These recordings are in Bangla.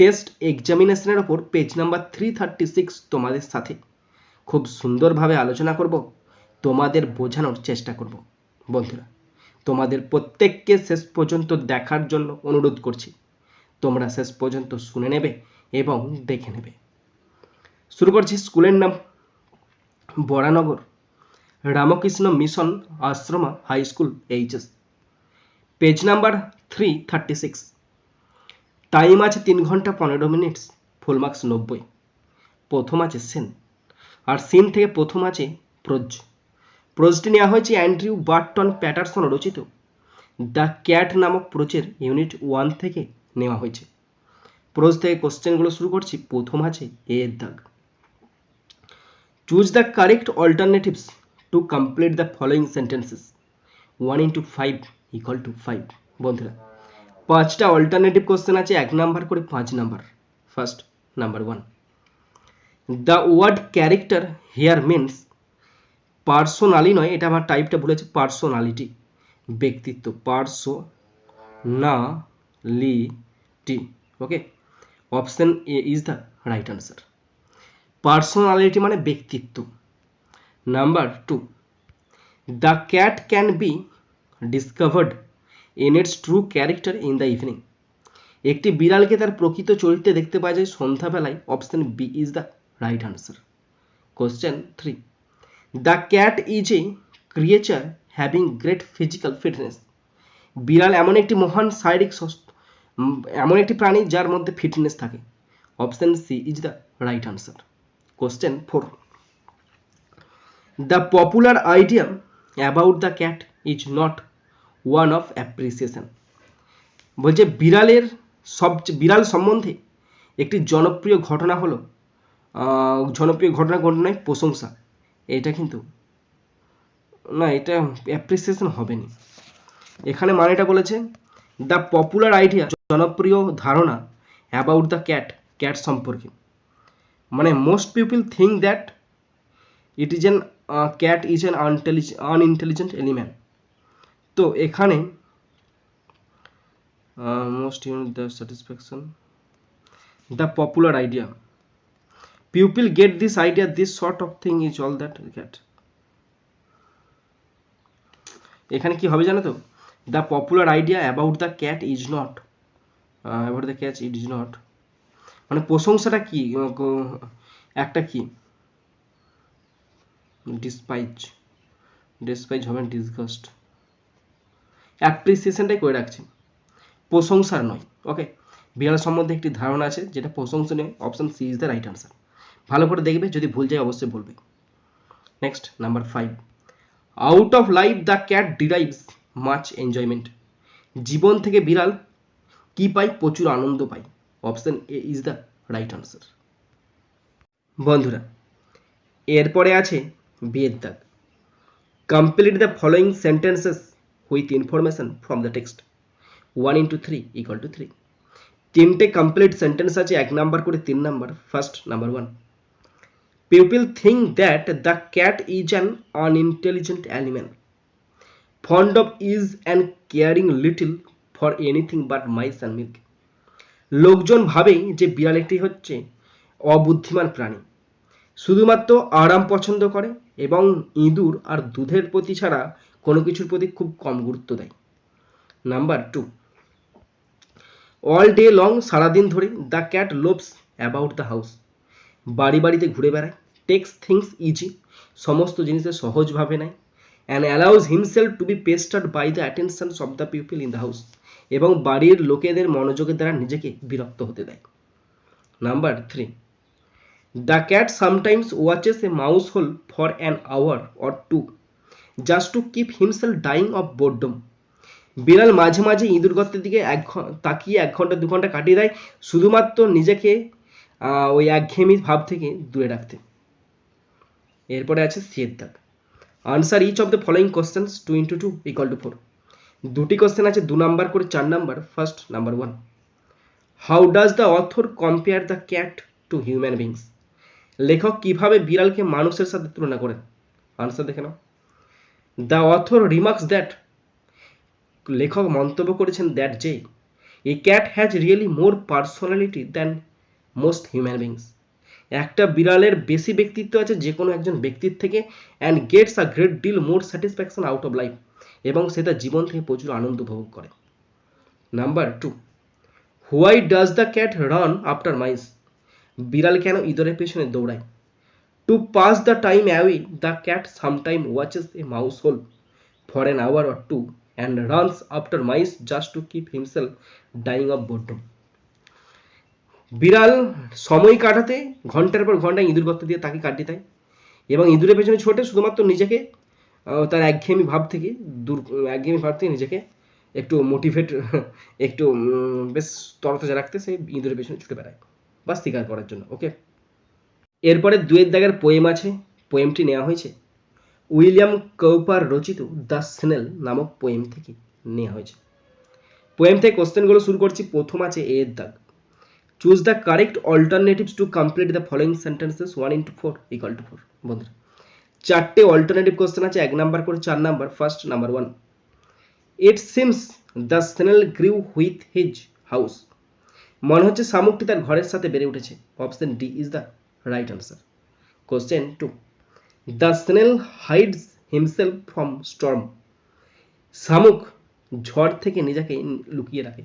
টেস্ট এক্সামিনেশনের ওপর page number three thirty six তোমাদের সাথে। খুব সুন্দরভাবে আলোচনা করব, তোমাদের বোঝানোর চেষ্টা করব। বন্ধুরা, তোমাদের প্রত্যেককে শেষ পর্যন্ত দেখার জন্য অনুরোধ করছি। তোমরা শেষ পর্যন্ত শুনে নেবে এবং দেখে নেবে। শুরু করছি স্কুলের নাম, Baranagar. Ramakrishna Mission Ashrama High School, HS. Page number three thirty six time আছে তিন ঘণ্টা পনেরো মিনিট ফুল মার্কস নব্বই। প্রথম আছে সেন। আর সিন থেকে প্রথম আছে প্রোজ। প্রোজটি নেওয়া হয়েছে অ্যান্ড্রিউ বার্টন প্যাটারসন রচিত। দ্য ক্যাট নামক প্রোচের ইউনিট ওয়ান থেকে নেওয়া হয়েছে। প্রোজ থেকে কোশ্চেনগুলো শুরু করছি, প্রথম আছে এ এর দাগ। Choose the correct alternatives to complete the following sentences. One into five equal to five. বন্ধুরা পাঁচটা অল্টারনেটিভ কোশ্চেন আছে, এক নাম্বার করে পাঁচ number first number one the word character here means personally নয়, এটা আমার টাইপটা বলেছে পার্সোনালিটি ব্যক্তিত্ব personality okay option A is the right answer personality মানে ব্যক্তিত্ব। Number two the cat can be discovered in its true character in the evening একটি বিড়ালকে তার প্রকৃত চরিত্রে দেখতে পাওয়া যায় সন্ধ্যাবেলায়। Option B is the right answer question three the cat is a creature having great physical fitness বিড়াল এমন একটি মহান শারীরিক এমন একটি প্রাণী যার মধ্যে ফিটনেস থাকে। Option C is the right answer question four the popular idea about the cat is not one of appreciation বলছে, বিড়ালের সবচেয়ে বিড়াল সম্বন্ধে একটি জনপ্রিয় ঘটনা হলো জনপ্রিয় ঘটনা ঘটনায় প্রশংসা। এটা কিন্তু না, এটা অ্যাপ্রিসিয়েশন হবে না এখানে মানেটা বলেছে দ্য পপুলার আইডিয়া জনপ্রিয় ধারণা অ্যাবাউট দ্য ক্যাট ক্যাট সম্পর্কে। মানে most people think that it is an cat is an unintelligent element তো এখানে most unit the satisfaction the popular idea pupil get this idea this sort of thing is all that cat এখানে কি হবে জানো তো? The popular idea about the cat is not about the cat it is not মানে প্রশংসাটা কি? একটা কি? ডিসপাইজ ডিসপাইজ হবে ডিসগাস্ট অ্যাপ্রিসিয়েশনটাই করে রাখছি। প্রশংসার নয় ওকে বিড়াল সম্বন্ধে একটি ধারণা আছে, যেটা প্রশংসনীয় option C is the right answer ভালো করে দেখবে, যদি ভুল যায় অবশ্যই বলবে। Next number five out of life the cat derives much enjoyment জীবন থেকে বিড়াল কি পায়? প্রচুর আনন্দ পায়। Option A is the right answer বন্ধুরা, এরপরে আছে বিয়ের দাগ। Complete the following sentences with information from the text one into three equal to three তিনটে কমপ্লিট সেন্টেন্স আছে, এক নাম্বার করে তিন number first number one people think that the cat is an unintelligent animal fond of is and caring little for anything but mice and milk লোকজন ভাবে যে বিড়াল একটি হচ্ছে অবুদ্ধিমান প্রাণী। শুধুমাত্র আরাম পছন্দ করে এবং ইঁদুর আর দুধের প্রতি ছাড়া কোনো কিছুর প্রতি খুব কম গুরুত্ব দেয়। Number two all day long সারাদিন ধরে the cat loves about the house বাড়ি বাড়িতে ঘুরে বেড়ায় টেক্স থিংস ইজি সমস্ত জিনিসে সহজভাবে নেয় and allows himself to be pestered by the attentions of the people in the house এবং বাড়ির লোকেদের মনোযোগের দ্বারা নিজেকে বিরক্ত হতে দেয়। Number three the cat sometimes watches a mouse hole for an hour or two just to keep himself dying of boredom বিড়াল মাঝে মাঝে ইঁদুর গর্তের দিকে এক তাকিয়ে এক ঘণ্টা, দু ঘণ্টা কাটিয়ে দেয়, শুধুমাত্র নিজেকে ওই একঘেয়েমি ভাব থেকে দূরে রাখতে। এরপরে আছে সিয়ের দাগ answer each of the following questions two into two equal to four দুটি কোশ্চেন আছে, দু নাম্বার করে চার number first number one how does the author compare the cat to human beings লেখক কীভাবে বিড়ালকে মানুষের সাথে তুলনা করেন? আনসার দেখে নাও। দ্য অথর রিমার্কস দ্যাট লেখক মন্তব্য করেছেন দ্যাট যে a cat has really more personality than most human beings একটা বিড়ালের বেশি ব্যক্তিত্ব আছে যে কোনো একজন ব্যক্তির থেকে and gets a great deal more satisfaction out of life এবং সে তার জীবন থেকে প্রচুর আনন্দ উপভোগ করে। Number two why does the cat run after mice বিড়াল কেন ইঁদুরের পেছনে দৌড়ায়? To pass the time away the cat sometime watches a mouse hole for an hour or two and runs after mice just to keep himself dying of boredom বিড়াল সময় কাটাতে ঘণ্টার পর ঘণ্টা ইঁদুর গর্ত দিয়ে তাকে কাটিয়ে দেয় এবং ইঁদুরের পেছনে ছোটে শুধুমাত্র নিজেকে তার একঘেয়েমি ভাব থেকে দূর, একঘেয়েমি ভাব থেকে নিজেকে একটু মোটিভেট একটু বেশ তরতাজা রাখতে সে ইঁদুরের পেছনে ছুটে বেড়ায় বা শিকার করার জন্য ওকে এরপরে দুয়ের দাগের পোয়েম আছে পোয়েমটি নেওয়া হয়েছে। উইলিয়াম কৌপার রচিত দ্য স্নেল নামক পোয়েম থেকে নেওয়া হয়েছে। পোয়েম থেকে কোশ্চেনগুলো শুরু করছি, প্রথম আছে এর দাগ। Choose the correct alternatives to complete the following sentences one into four equal to four বন্ধুরা। চারটে অল্টারনেটিভ কোশ্চেন আছে, এক নাম্বার করে চার number first number one it seems the snail grew with his house মনে হচ্ছে শামুকটি তার ঘরের সাথে বেড়ে উঠেছে। Option D is the right answer question two the snail hides himself from storm শামুক ঝড় থেকে নিজেকে লুকিয়ে রাখে।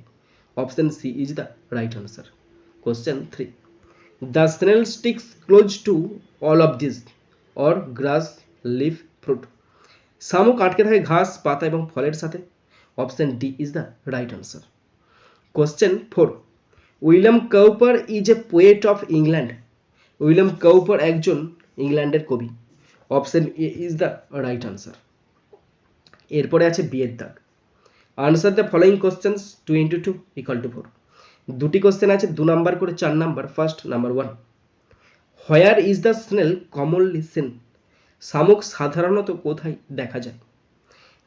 Option C is the right answer question three the snail sticks close to all of this or grass leaf fruit শামুক আটকে থাকে ঘাস, পাতা এবং ফলের সাথে। Option D is the right answer question four William Cowper is a poet of England William Cowper একজন ইংল্যান্ডের কবি। Option A is the right answer এরপরে আছে বিয়ের দাগ। Answer the following questions two into two equal to four দুটি কোশ্চেন আছে, দু নাম্বার করে চার number first number one where is the snail commonly seen শামুক সাধারণত কোথায় দেখা যায়?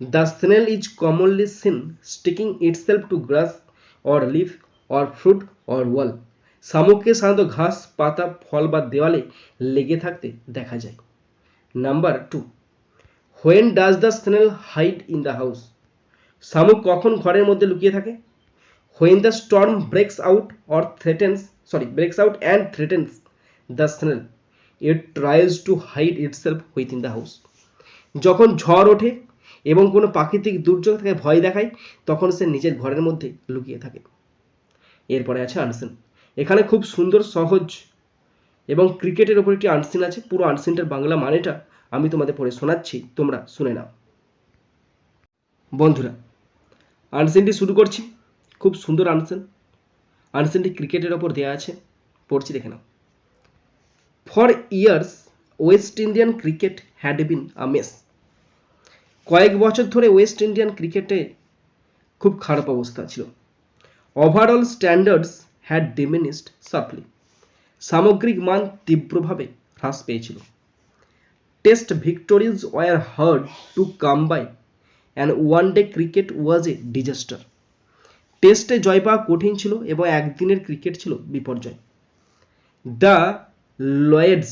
The snail is commonly seen sticking itself to grass or leaf or fruit or wall শামুককে সাধারণত ঘাস, পাতা, ফল বা দেওয়ালে লেগে থাকতে দেখা যায়। Number two, when does the snail hide in the house? শামুক কখন ঘরের মধ্যে লুকিয়ে থাকে? When the storm breaks out or threatens, sorry, breaks out and threatens the snail. It trials to hide itself within the house. যখন ঝড় ওঠে এবং কোনো প্রাকৃতিক দুর্যোগ থেকে ভয় দেখায়, তখন সে নিজের ঘরের মধ্যে লুকিয়ে থাকে। এরপরে আছে আনসিন। এখানে খুব সুন্দর, সহজ এবং ক্রিকেটের ওপর একটি আনসিন আছে। পুরো আনসিনটার বাংলা মানেটা আমি তোমাদের পড়ে শোনাচ্ছি, তোমরা শুনে নাও। বন্ধুরা আনসিনটি শুরু করছি। খুব সুন্দর আনসিন আনসিনটি ক্রিকেটের ওপর দেওয়া আছে। পড়ছি, দেখে নাও। For years West Indian cricket had been a mess কয়েক বছর ধরে ওয়েস্ট ইন্ডিয়ান ক্রিকেটে খুব খারাপ অবস্থা ছিল। Overall standards had diminished sharply সামগ্রিক মান তীব্রভাবে হ্রাস পেয়েছিল। Test victories were hard to come by and one day cricket was a disaster টেস্টে জয় পাওয়া কঠিন ছিল এবং একদিনের ক্রিকেট ছিল বিপর্যয়। The Lloyds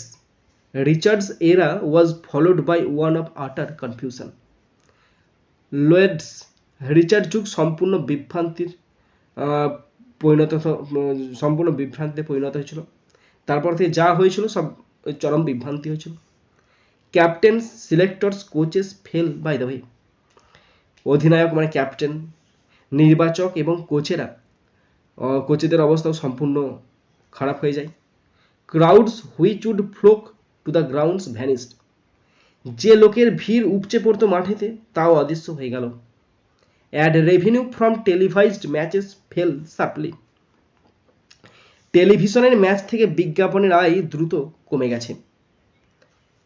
Richards era was followed by one of utter confusion Lloyds Richard যুগ সম্পূর্ণ বিভ্রান্তির পরিণত সম্পূর্ণ বিভ্রান্তিতে পরিণত হয়েছিল। তারপর থেকে যা হয়েছিল সব চরম বিভ্রান্তি হয়েছিল। Captain selectors coaches fell by the way অধিনায়ক মানে ক্যাপ্টেন নির্বাচক এবং কোচেরা কোচেদের অবস্থাও সম্পূর্ণ খারাপ হয়ে যায়। Crowds which would flock to the grounds vanished যে লোকের ভিড় উপচে পড়তো মাঠেতে, তাও অদৃশ্য হয়ে গেল। Ad revenue from televised matches fell sharply টেলিভিশনের ম্যাচ থেকে বিজ্ঞাপনের আয় দ্রুত কমে গেছে।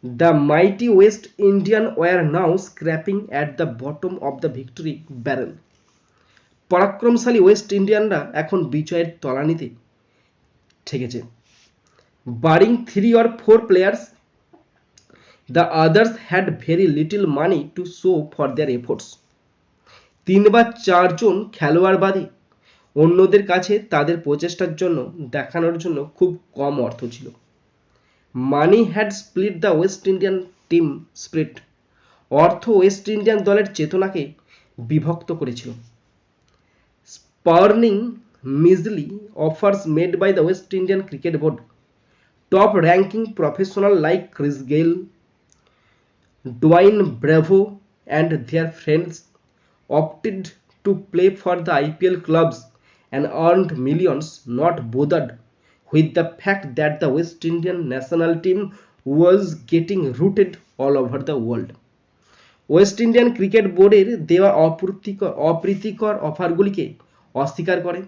The mighty West Indian were now scraping at the bottom of the victory barrel পরাক্রমশালী ওয়েস্ট ইন্ডিয়ানরা এখন বিজয়ের তলানিতে ঠেকেছে। Barring three or four players the others had very little money to show for their efforts তিন বা চারজন খেলোয়াড় বাদে অন্যদের কাছে তাদের প্রচেষ্টার জন্য দেখানোর জন্য খুব কম অর্থ ছিল। Money had split the West Indian team spirit অর্থ ওয়েস্ট ইন্ডিয়ান দলের চেতনাকে বিভক্ত করেছিল। Spurning measly offers made by the West Indian cricket board. Top ranking professional like Chris Gayle Dwayne Bravo, and their friends opted to play for the IPL clubs and earned millions, not bothered with the fact that the West Indian national team was getting rooted all over the world. West Indian cricket বোর্ডের দেওয়া অপ্রীতিকর অপ্রীতিকর অফারগুলিকে অস্বীকার করে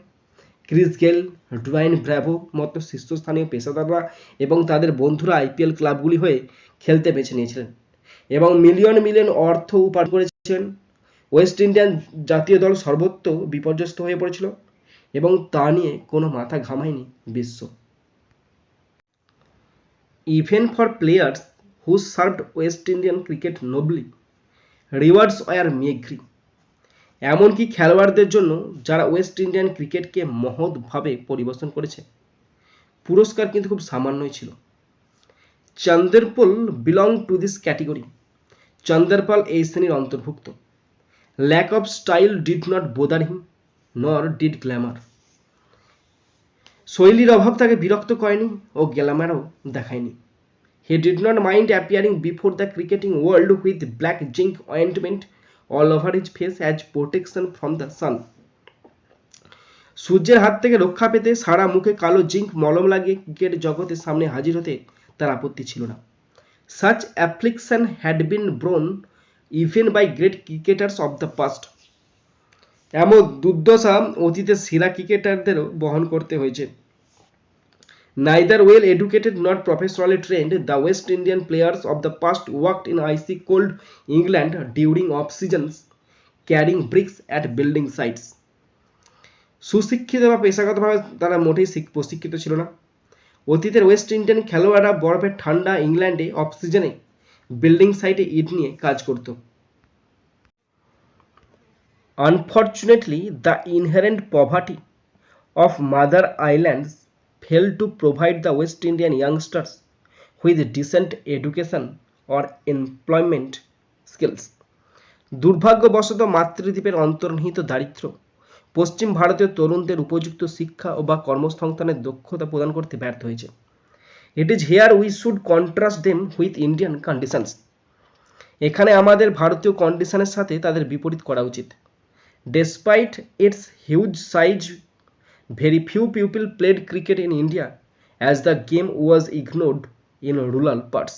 ক্রিস গেল ডুয়াইন ব্র্যাভো মতো শীর্ষস্থানীয় পেশাদাররা এবং তাদের বন্ধুরা আইপিএল ক্লাবগুলি হয়ে খেলতে বেছে নিয়েছিলেন এবং মিলিয়ন মিলিয়ন অর্থ উপার্জন করেছেন ওয়েস্ট ইন্ডিয়ান জাতীয় দল সর্বত্র বিপর্যস্ত হয়ে পড়েছিল এবং তা নিয়ে কোনো মাথা ঘামায়নি বিশ্ব। Even for players who served West Indian cricket nobly, rewards were meagre এমনকি খেলোয়াড়দের জন্য যারা ওয়েস্ট ইন্ডিয়ান ক্রিকেটকে মহৎভাবে পরিবর্তন করেছে, পুরস্কার কিন্তু খুব সামান্যই ছিল। Chanderpaul belong to this category Chanderpaul এই শ্রেণির অন্তর্ভুক্ত। Lack of style did not bother him nor did glamour শৈলীর অভাব তাকে বিরক্ত করেনি ও গ্ল্যামারও দেখায়নি। He did not mind appearing before the cricketing world with black zinc ointment all over his face as protection from the sun সূর্যের হাত থেকে রক্ষা পেতে সারা মুখে কালো জিঙ্ক মলম লাগিয়ে ক্রিকেট জগতের সামনে হাজির হতে তার আপত্তি ছিল না। Such application had been borne even by great cricketers of the past এমন দুর্দশা অতীতের সেরা ক্রিকেটারদেরও বহন করতে হয়েছে। Neither well educated not professionally trained the West Indian players of the past worked in icy cold England during off seasons carrying bricks at building sites সুশিক্ষিত বা পেশাগতভাবে তারা মোটেই প্রশিক্ষিত ছিল না। অতীতের ওয়েস্ট ইন্ডিয়ান খেলোয়াড়রা বরফের ঠান্ডা ইংল্যান্ডে অফ সিজনে বিল্ডিং সাইটে ইট নিয়ে কাজ করত। Unfortunately the inherent poverty of mother islands fail to provide the West Indian youngsters with decent education or employment skills দুর্ভাগ্যবশত মাতৃদ্বীপের অন্তর্নিহিত দারিদ্র পশ্চিম ভারতীয় তরুণদের উপযুক্ত শিক্ষা ও বা কর্মসংস্থানের দক্ষতা প্রদান করতে ব্যর্থ হয়েছে। It is here we should contrast them with Indian conditions এখানে আমাদের ভারতীয় কন্ডিশনের সাথে তাদের বিপরীত করা উচিত। Despite its huge size very few people played cricket in India as the game was ignored in rural parts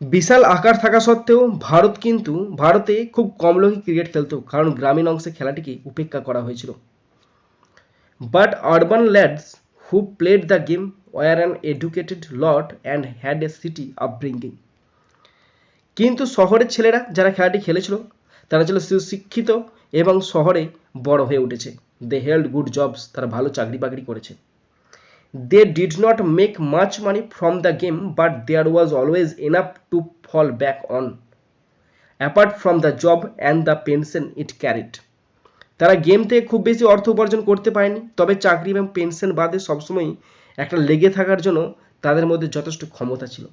বিশাল আকার থাকা সত্ত্বেও ভারত কিন্তু ভারতে খুব কম লোকই ক্রিকেট খেলতো, কারণ গ্রামীণ অংশে খেলাটিকে উপেক্ষা করা হয়েছিল। বাট আরবান ল্যাডস খুব played the game were an educated lot and had a city city bringing কিন্তু শহরের ছেলেরা যারা খেলাটি খেলেছিল, তারা ছিল সুশিক্ষিত এবং শহরে বড় হয়ে উঠেছে। দে হেল্ড গুড জবস তারা ভালো চাকরি বাকরি করেছে। They did not make much money from the game but there was always enough to fall back on apart from the job and the pension it carried তারা গেম থেকে খুব বেশি অর্থ উপার্জন করতে পারেনি। তবে চাকরি এবং পেনশন বাদে সবসময় একটা লেগে থাকার জন্য তাদের মধ্যে যথেষ্ট ক্ষমতা ছিল।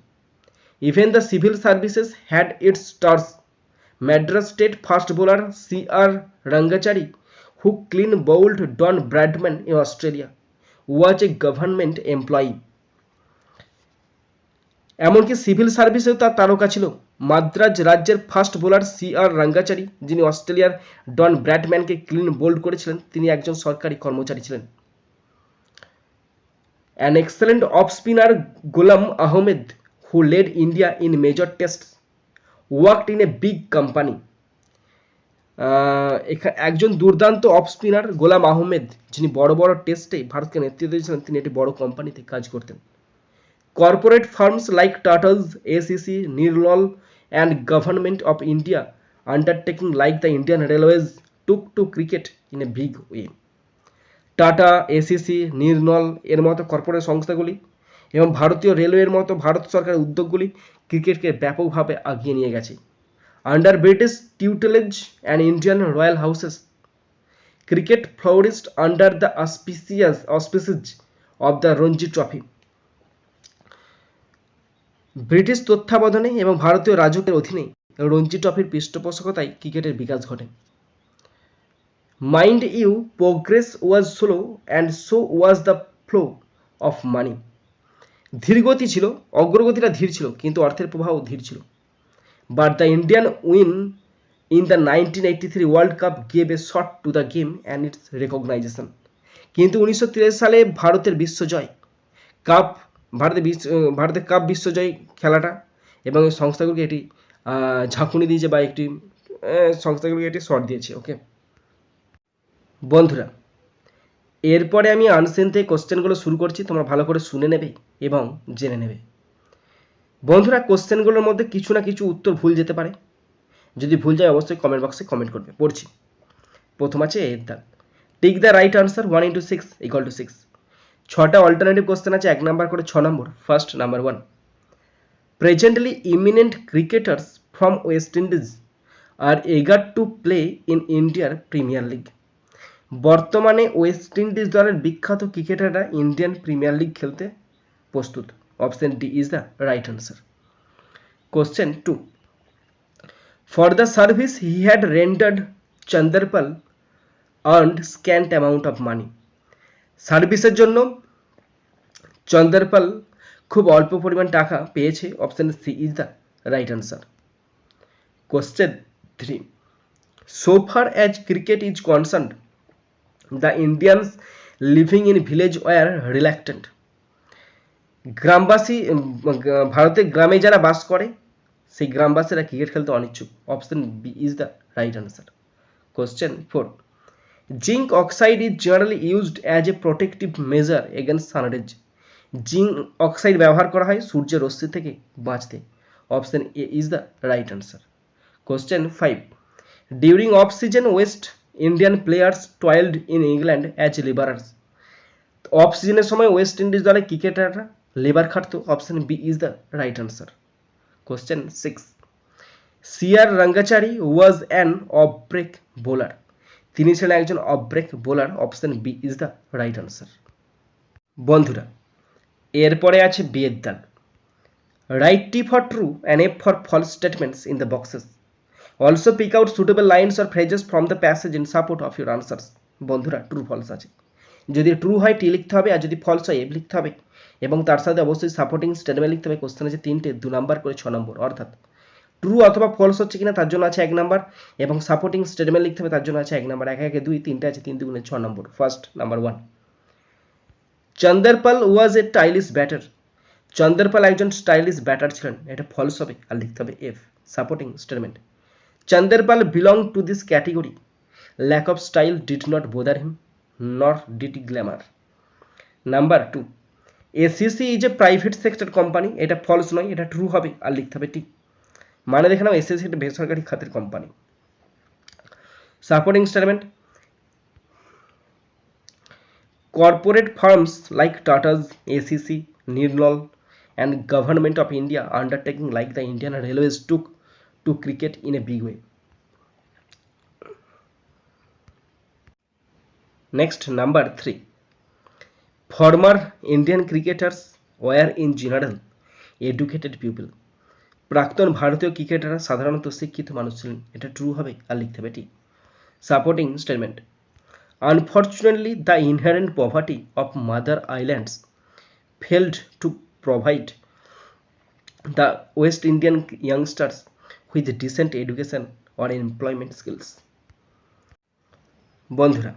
Even the civil services had its stars Madras state fast bowler C R Rangachari who clean bowled Don Bradman in Australia was a government employee এমনকি সিভিল সার্ভিসেও তার তারকা ছিল। মাদ্রাজ রাজ্যের fast bowler C R Rangachari, যিনি অস্ট্রেলিয়ার ডন ব্র্যাডম্যানকে ক্লিন বোল্ড করেছিলেন, তিনি একজন সরকারি কর্মচারী ছিলেন। An excellent off spinner Ghulam Ahmed who led India in major test worked in a big company একজন দুর্দান্ত অফ স্পিনার গোলাম আহমেদ, যিনি বড় বড় টেস্টে ভারতকে নেতৃত্ব দিয়েছিলেন, তিনি একটি বড় কোম্পানিতে কাজ করতেন। Corporate firms like Tatas ACC Nirlon and government of India undertaking like the Indian Railways took to cricket in a big way Tata ACC Nirlon এর মতো কর্পোরেট সংস্থাগুলি এবং ভারতীয় রেলওয়ের মতো ভারত সরকারের উদ্যোগগুলি ক্রিকেটকে ব্যাপকভাবে আগিয়ে নিয়ে গেছে। Under British tutelage and Indian royal houses cricket flourished under the auspicious auspices of the Ranji Trophy British তত্ত্বাবধানে এবং ভারতীয় রাজকের অধীনে রঞ্জি ট্রফির পৃষ্ঠপোষকতায় ক্রিকেটের বিকাশ ঘটে। Mind you, progress was slow and so was the flow of money. ধীরগতি ছিল, অগ্রগতিটা ধীর ছিল, কিন্তু অর্থের প্রবাহ ধীর ছিল। But the Indian win in the nineteen eighty three World Cup gave a shot to the game and its recognition. কিন্তু উনিশশো সালে ভারতের বিশ্বজয়, কাপ ভারতের বিশ্ব ভারতের কাপ বিশ্বজয় খেলাটা এবং এই সংস্থাগুলিকে এটি ঝাঁকুনি দিয়েছে বা একটি সংস্থাগুলিকে এটি শট দিয়েছে ওকে বন্ধুরা, এরপরে আমি আনসেন থেকে কোশ্চেনগুলো শুরু করছি, তোমরা ভালো করে শুনে নেবে এবং জেনে নেবে। বন্ধুরা কোশ্চেনগুলোর মধ্যে কিছু না কিছু উত্তর ভুল যেতে পারে। যদি ভুল যায়, অবশ্যই কমেন্ট বক্সে কমেন্ট করবে। পড়ছি। প্রথম আছে এর দাগ tick the right answer one into six equal to six ছটা অল্টারনেটিভ কোশ্চেন আছে, এক নাম্বার করে ছ নম্বর first number one presently eminent cricketers from West Indies are eager to play in ইন্ডিয়ার প্রিমিয়ার লিগ বর্তমানে ওয়েস্ট ইন্ডিজ দলের বিখ্যাত ক্রিকেটাররা ইন্ডিয়ান প্রিমিয়ার লিগ খেলতে প্রস্তুত। Option D is the right answer question two for the service he had rendered Chanderpaul earned scant amount of money সার্ভিসের জন্য চন্দ্রপাল খুব অল্প পরিমাণ টাকা পেয়েছে। Option C is the right answer question three so far cricket is concerned, the indians living in village were reluctant. গ্রামবাসী ভারতের গ্রামে যারা বাস করে, সেই গ্রামবাসীরা ক্রিকেট খেলতে অনিচ্ছুক। Option B is the right answer question four zinc oxide is generally used as a protective measure against sunrays zinc oxide ব্যবহার করা হয় সূর্যের রশ্মি থেকে বাঁচতে। Option A is the right answer question five during off season West Indian players toiled in England as labourers off সিজনের সময় ওয়েস্ট ইন্ডিজ দলে ক্রিকেটাররা labour খাটতো। Option B is the right answer question six C R Rangachari was an off break bowler তিনি ছিলেন একজন off break bowler, option B is the right answer. বন্ধুরা, এরপরে আছে বিয়ের দাগ write T for true and F for false statements in the boxes also pick out suitable lines or phrases from the passage in support of your answers বন্ধুরা ট্রু ফলস আছে। যদি ট্রু হয় টি লিখতে হবে, আর যদি ফলস হয় এফ লিখতে হবে। এবং তার সাথে অবশ্যই সাপোর্টিং স্টেটমেন্ট লিখতে হবে। কোশ্চেন আছে তিনটে, দু নাম্বার করে ছ নম্বর অর্থাৎ ট্রু অথবা ফলস হচ্ছে কিনা তার জন্য আছে এক নাম্বার এবং সাপোর্টিং স্টেটমেন্ট লিখতে হবে তার জন্য আছে এক নাম্বার এক একে দুই, তিনটে আছে, তিন দুগুণে ছ নম্বর first number one Chanderpaul was a stylish batter Chanderpaul একজন স্টাইলিশ ব্যাটার ছিলেন। এটা ফলস হবে, আর লিখতে হবে F supporting statement Chanderpaul belong to this category lack of style did not bother him not did glamour number two ACC is a private sector company এটা ফলস নয়, এটা ট্রু হবে, আর লিখতে হবে টি মানে দেখে নাও এসএসসি একটা বেসরকারি খাতের company supporting statement corporate firms like Tatas ACC Nirlon and government of India undertaking like the Indian Railways took to cricket in a big way next number three former Indian cricketers were in general educated people প্রাক্তন ভারতীয় ক্রিকেটাররা সাধারণত শিক্ষিত মানুষ ছিলেন। এটা ট্রু হবে আর লিখতে হবে T supporting statement unfortunately the inherent poverty of mother islands failed to provide the West Indian youngsters with decent education or employment skills বন্ধুরা,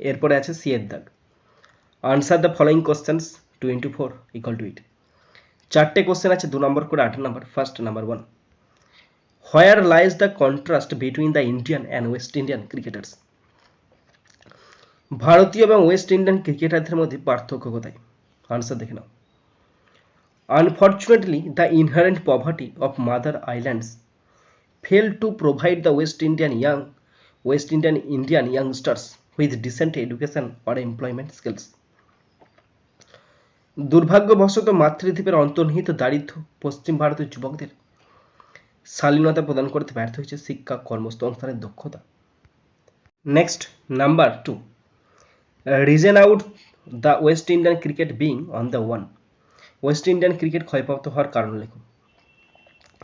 এরপরে আছে সি দাগ answer the following questions two into four equal to eight চারটে কোশ্চেন আছে, দু নম্বর করে, আট নম্বর first number one where lies the contrast between the Indian and West Indian cricketers ভারতীয় এবং ওয়েস্ট ইন্ডিয়ান ক্রিকেটারদের মধ্যে পার্থক্য কোথায়? আনসার দেখে নাও। Unfortunately the inherent poverty of mother islands fail to provide the West Indian young West Indian Indian youngsters with decent education or employment skills দুর্ভাগ্যবশত মাতৃদ্বীপের অন্তর্নিহিত দারিদ্র্য পশ্চিম ভারতের যুবকদের শালীনতা প্রদান করতে ব্যর্থ হয়েছে শিক্ষা কর্মসংস্থানের দক্ষতা। Next number two reason out the West Indian cricket being on the wane West Indian cricket ক্ষয়প্রাপ্ত হওয়ার কারণ লেখো।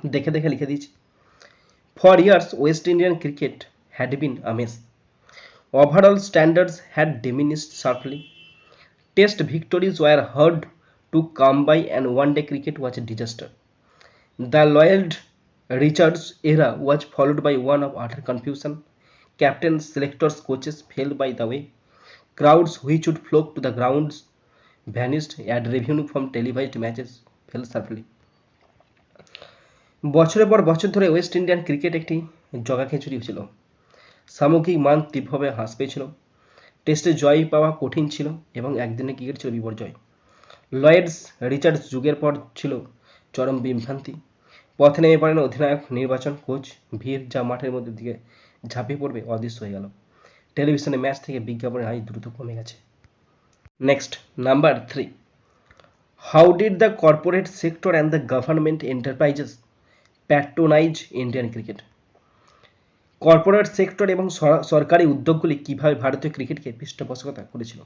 দেখে দেখে লিখে দিয়েছি। For years West Indian cricket had been amiss overall standards had diminished sharply Test victories were hard to come by and one day cricket was a disaster. The Lloyd Richards era was followed by one of utter confusion. Captains, selectors, coaches fell by the way. Crowds which would flock to the grounds vanished and revenue from televised matches fell sharply. বছরের পর বছর ধরে ওয়েস্ট ইন্ডিয়ান ক্রিকেট একটি জগা খিচুড়ি ছিল সামগ্রিক মান তীব্রভাবে হ্রাস পেয়েছিল টেস্টে জয় পাওয়া কঠিন ছিল এবং একদিনে ক্রিকেট ছিল বিপর্যয়। লয়েডস, রিচার্ডস যুগের পর ছিল চরম বিভ্রান্তি। পথে নেমে পড়েন অধিনায়ক, নির্বাচন কোচ, ভিড় যা মাঠের মধ্যে দিকে ঝাঁপিয়ে পড়বে অদৃশ্য হয়ে গেল। টেলিভিশনে ম্যাচ থেকে বিজ্ঞাপনের হাই দ্রুত কমে গেছে। Next, number three. How did the corporate sector and the government enterprises patronize Indian cricket? Corporate sector এবং সরকারি উদ্যোগগুলি কীভাবে ভারতীয় ক্রিকেটকে পৃষ্ঠপোষকতা করেছিল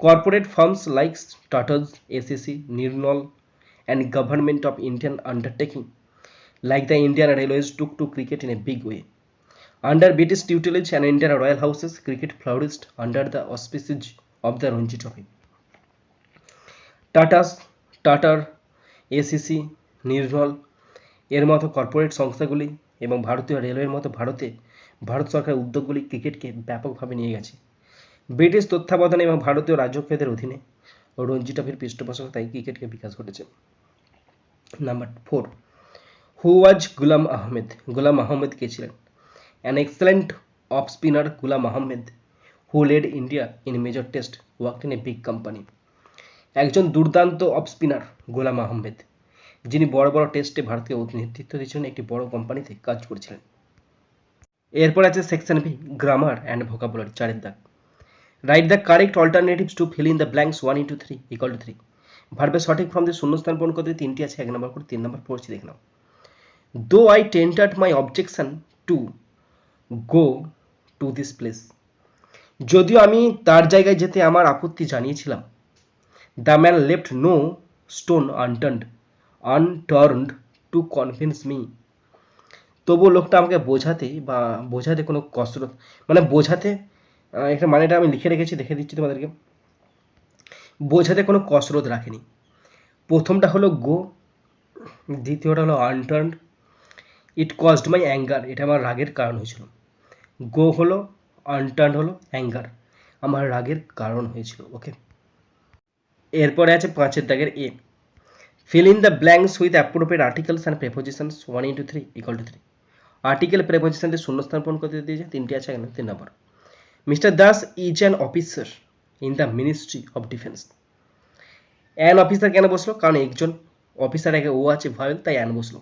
corporate firms like Tatas ACC Nirlon and government of Indian undertaking like the Indian Railways took to cricket in a big way under British tutelage and Indian royal houses, cricket flourished under the auspices of the Ranji Trophy. Tatas টাটার এসিসি নির্মল এর মতো কর্পোরেট সংস্থাগুলি এবং ভারতীয় রেলওয়ের মতো ভারতে ভারত সরকারের উদ্যোগগুলি ক্রিকেটকে ব্যাপকভাবে নিয়ে গেছে। ব্রিটিশ তত্ত্বাবধানে এবং ভারতীয় রাজকীয়দের অধীনে রঞ্জি ট্রফির পৃষ্ঠপোষকতায় ক্রিকেটকে বিকাশ ঘটেছে। Number four, who was Ghulam Ahmed. Ghulam Ahmed কে ছিলেন? An excellent off spinner Ghulam Ahmed who led India in major test work in a big company একজন দুর্দান্ত অফ স্পিনার গোলাম আহমেদ। যিনি বড় বড় টেস্টে ভারতকে নেতৃত্ব দিয়েছিলেন, একটি বড় কোম্পানিতে কাজ করেছিলেন। এরপর আছে section B, grammar and vocabulary, চারের দাগ। Write the correct alternatives to fill in the blanks one into three equal to three. ভার্বের সঠিক ফর্ম দিয়ে শূন্যস্থান পূরণ করতে তিনটি আছে, এক নম্বর করে তিন নম্বর পড়ছি দেখে নাও। Though I tendered my objection to go to this place যদিও আমি তার জায়গায় যেতে আমার আপত্তি জানিয়েছিলাম the man left no stone unturned unturned to convince me তবুও লোকটা আমাকে বোঝাতে বা বোঝাতে কোনো কসরত মানে বোঝাতে একটা মানেটা আমি লিখে রেখেছি, দেখে দিচ্ছি তোমাদেরকে। বোঝাতে কোনো কসরত রাখেনি। প্রথমটা হলো গো দ্বিতীয়টা হলো unturned it caused my anger এটা আমার রাগের কারণ হয়েছিল। গো হলো আনটার্ন হলো অ্যাঙ্গার আমার রাগের কারণ হয়েছিল। ওকে এরপরে আছে পাঁচের দাগের A fill in the blanks with appropriate articles and prepositions one into three equal to three article preposition দিয়ে শূন্যস্থান পূরণ করতে দিয়েছে, তিনটি আছে এখানে, তিন নম্বর Mr Das is an officer in the Ministry of Defence an officer কেন বসল? কারণ একজন অফিসার আগে ও আছে ভয়েল তাই অ্যান বসল।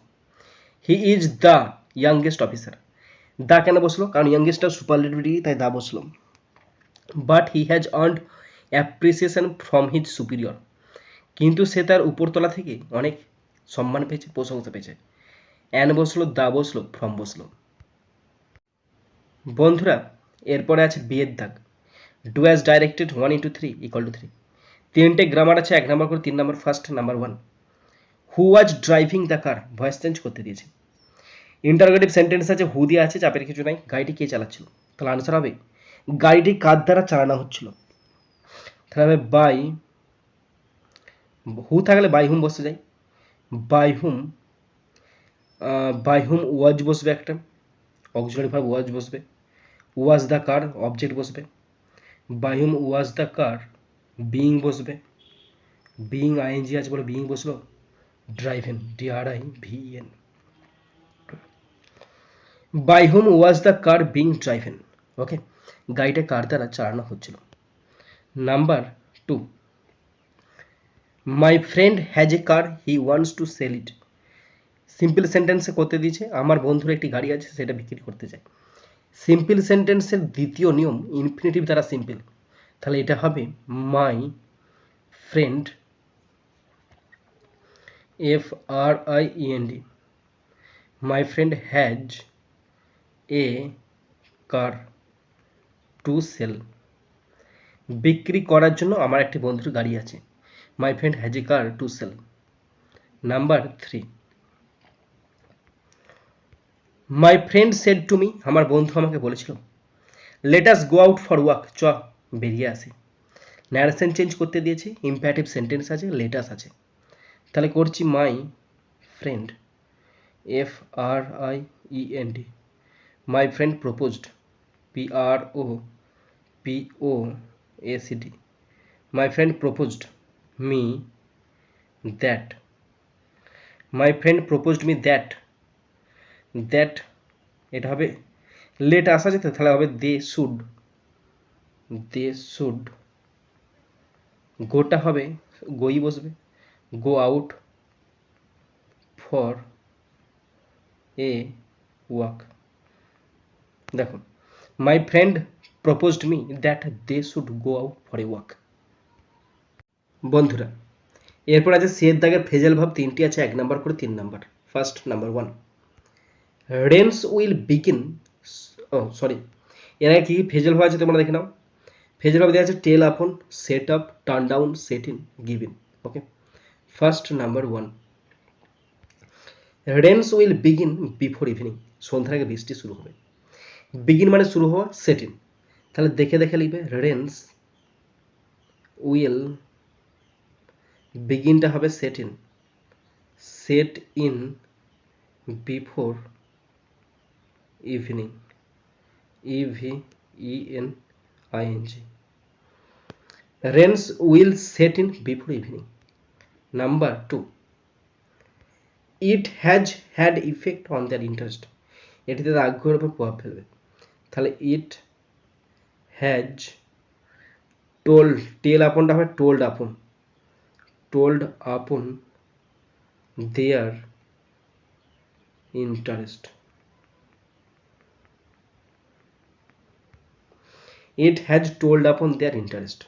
He is the youngest officer the কেন বসল? কারণ ইয়াংগেস্টটা সুপারলিটিভিটি তাই দা বসল। But he has earned appreciation from his superior কিন্তু সে তার উপরতলা থেকে অনেক সম্মান পেয়েছে, প্রশংসা পেয়েছে। অ্যান বসল, দা বসল, ফ্রম বসল। বন্ধুরা, এরপরে আছে বিয়ের দাগ। Do as directed one into three equal to three. তিনটে গ্রামার আছে, এক নম্বর করে তিন নম্বর, first number one. Who was driving the car, voice change করতে দিয়েছে। ইন্টারগেটিভ সেন্টেন্স আছে, হু দিয়ে আছে, চাপের কিছু নাই, গাড়িটি কে চালাচ্ছিল? তাহলে আনসার হবে, গাড়িটি কার দ্বারা চালানো হচ্ছিল? তাহলে হবে, বাই হু থাকলে বাই হুম বসে যাই বাই হুম বাই হুম ওয়াজ বসবে একটা। অক্সিলারি ভার্ব ওয়াজ বসবে। ওয়াজ দ্য কার অবজেক্ট বসবে। By whom was the car being বসবে। বিইং আইএনজি আছে বলে বিং বসল driven DRI VN by whom was the car being driven okay, গাড়িটা কার দ্বারা চালানো হচ্ছিল? Number two. My friend has a car he wants to sell it simple সেন্টেন্সে করতে দিয়েছে, আমার বন্ধুর একটি গাড়ি আছে, সেটা বিক্রি করতে চায়। সিম্পল সেন্টেন্সের দ্বিতীয় নিয়ম ইনফিনিটিভ দ্বারা সিম্পল তাহলে এটা হবে my friend F R I E N D my friend has a car to sell বিক্রি করার জন্য আমার একটি বন্ধুর গাড়ি আছে। My friend has a car to sell. Number three. My friend said to me, আমার বন্ধু আমাকে বলেছিল let us go out for walk চ, বেরিয়ে আসি। ন্যারেশন চেঞ্জ করতে দিয়েছি ইম্প্যারেটিভ সেন্টেন্স আছে লেটাস আছে। তাহলে করছি my friend F R I E N D my friend proposed P R O P O A C D my friend proposed. Me that my friend proposed me that that এটা হবে লেট আসা যেত তাহলে হবে দে শুড দে শুড গোটা হবে, গোই বসবে go out for a walk দেখো my friend proposed me that they should go out for a walk বন্ধুরা, এরপর আছে সের দাগের ফেজাল ভাব তিনটি আছে, এক নাম্বার করে তিন number first number one rains will begin oh sorry এর আগে কী ফেজাল ভাব আছে তোমরা দেখে নাও। ফেজাল ভাব দেওয়া আছে tell upon set up turn down set in give okay first number one rains will begin before evening সন্ধ্যার আগে বৃষ্টি শুরু হবে। বিগিন মানে শুরু হওয়া সেট ইন তাহলে দেখে দেখে লিখবে রেন্স উইল বিগিনটা হবে set in set in before evening E V E N I N G rains will set in before evening number two it has had effect on their interest এটিতে আগ্রহের উপর প্রভাব ফেলবে। তাহলে ইট হ্যাজ টোল্ড টেল আপনটা হবে told upon told upon their interest it has told upon their interest.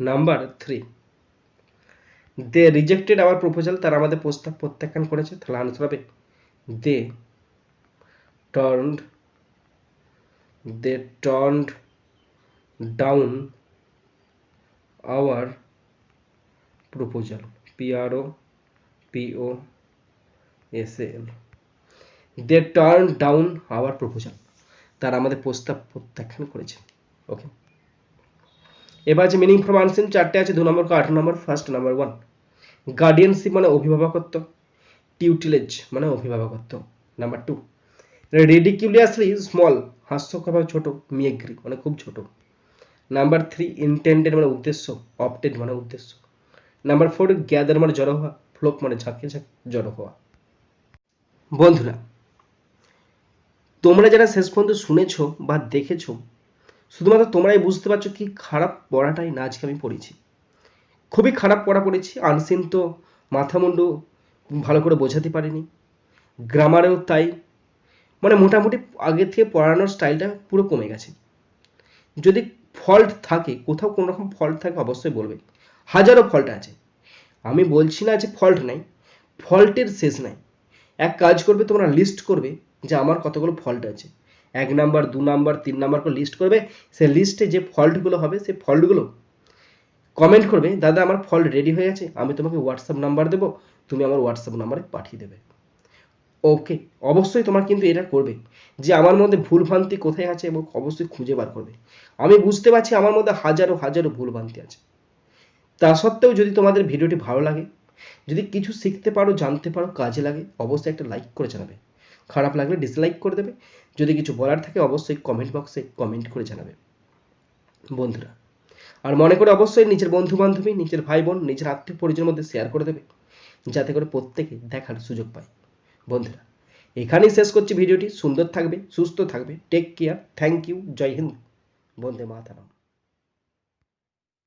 Number three they rejected our proposal তারা আমাদের প্রস্তাব প্রত্যাখ্যান করেছে। তাহলে আনসার হবে they turned they turned down our proposal P R O P O S L they turn down our proposal তারা আমাদের প্রস্তাব প্রত্যাখ্যান করেছে। ওকে এবার আছে মিনিং ফ্রম আনসিন চারটে আছে, দু নম্বর আট নম্বর ফার্স্ট নাম্বার ওয়ান গার্ডিয়ানশিপ মানে অভিভাবকত্ব। টিউটিলেজ মানে অভিভাবকত্ব। নাম্বার টু রেডিকিউলিয়াসলি স্মল হাস্যকরভাবে ছোট মিয়েগ্রি মানে খুব ছোট। নাম্বার থ্রি ইন্টেন্ডেড মানে উদ্দেশ্য অপটেড মানে উদ্দেশ্য। নাম্বার ফোর গ্যাদার মানে জড়ো হওয়া ফ্লোক মানে ঝাঁকে ঝাঁকে জড়ো হওয়া। বন্ধুরা, তোমরা যারা শেষ পর্যন্ত শুনেছো বা দেখেছ, শুধুমাত্র তোমরাই বুঝতে পারছ কি খারাপ পড়াটাই না আজকে আমি পড়েছি। খুবই খারাপ পড়া পড়েছি আনসিন তো মাথা মুন্ডু ভালো করে বোঝাতে পারিনি। গ্রামারেও তাই মানে মোটামুটি আগে থেকে পড়ানোর স্টাইলটা পুরো কমে গেছে। যদি ফল্ট থাকে, কোথাও কোনো রকম ফল্ট থাকে, অবশ্যই বলবে। হাজারো ফল্ট আছে। আমি বলছি না যে ফল্ট নাই ফল্টের শেষ নাই। এক কাজ করবে, তোমরা লিস্ট করবে যে আমার কতগুলো ফল্ট আছে। এক নাম্বার দু নাম্বার তিন নাম্বার করে লিস্ট করবে। সে লিস্টে যে ফল্টগুলো হবে সেই ফল্টগুলো কমেন্ট করবে, দাদা, আমার ফল্ট রেডি হয়ে গেছে, আমি তোমাকে হোয়াটসঅ্যাপ নাম্বার দেবো, তুমি আমার হোয়াটসঅ্যাপ নাম্বারে পাঠিয়ে দেবে। ওকে অবশ্যই তোমার কিন্তু এটা করবে যে আমার মধ্যে ভুলভ্রান্তি কোথায় আছে এবং অবশ্যই খুঁজে বার করবে। আমি বুঝতে পারছি আমার মধ্যে হাজারো হাজারো ভুলভ্রান্তি আছে। তা সত্ত্বেও যদি তোমাদের ভিডিওটি ভালো লাগে, যদি কিছু শিখতে পারো, জানতে পারো, কাজে লাগে, অবশ্যই একটা লাইক করে জানাবে। খারাপ লাগলে ডিসলাইক করে দেবে। যদি কিছু বলার থাকে, অবশ্যই কমেন্ট বক্সে কমেন্ট করে জানাবে। বন্ধুরা, আর মনে করে অবশ্যই নিজের বন্ধু বান্ধবী নিজের ভাই বোন নিজের আত্মীয় পরিজনের মধ্যে শেয়ার করে দেবে, যাতে করে প্রত্যেকে দেখার সুযোগ পায়। বন্ধুরা, এখানেই শেষ করছি ভিডিওটি। সুন্দর থাকবে, সুস্থ থাকবে। Take care thank you Jai Hind. Vande Mataram.